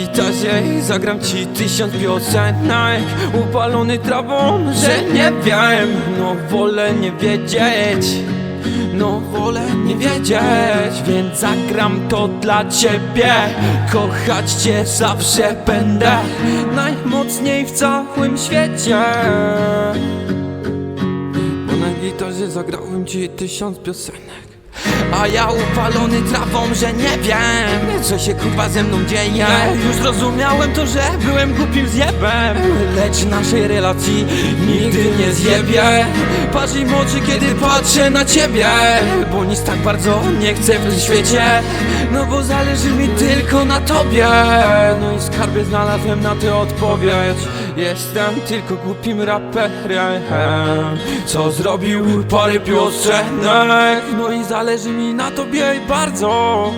gitarze i zagram ci tysiąc piosenek. Upalony trawą, że nie wiem. No wolę nie wiedzieć. No wolę nie wiedzieć, więc zagram to dla ciebie. Kochać cię zawsze będę. Najmocniej w całym świecie. Bo na gitarze zagrałem ci tysiąc piosenek a ja upalony trawą, że nie wiem Co się kurwa ze mną dzieje. Już zrozumiałem to, że byłem głupim zjebem. Lecz naszej relacji nigdy nie zjebie Patrz im oczy, kiedy patrzę na ciebie. Bo nic tak bardzo nie chcę w tym świecie. No bo zależy mi tylko na tobie. No i skarbie znalazłem na tę odpowiedź. Jestem tylko głupim raperem. Co zrobił parę piosenek? No i zależy mi na tobie bardzo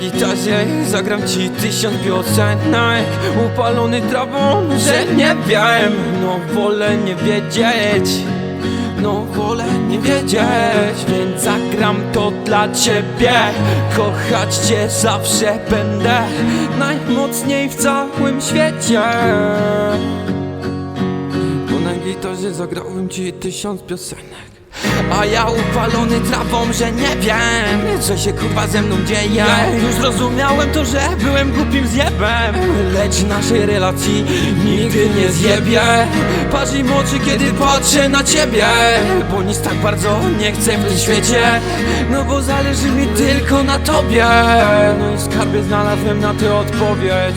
gitarze zagram ci tysiąc piosenek. Upalony trawą, że nie wiem. No wolę nie wiedzieć. No wolę nie wiedzieć Więc zagram to dla ciebie. Kochać cię zawsze będę Najmocniej w całym świecie. Bo na gitarze zagrałem ci tysiąc piosenek a ja upalony trawą, że nie wiem Co się kurwa ze mną dzieje. Już zrozumiałem to, że byłem głupim zjebem. Lecz naszej relacji nigdy nie zjebie. Patrz im oczy, kiedy patrzę na ciebie. Bo nic tak bardzo nie chcę w tym świecie. No bo zależy mi tylko na tobie. No i skarbie znalazłem na tę odpowiedź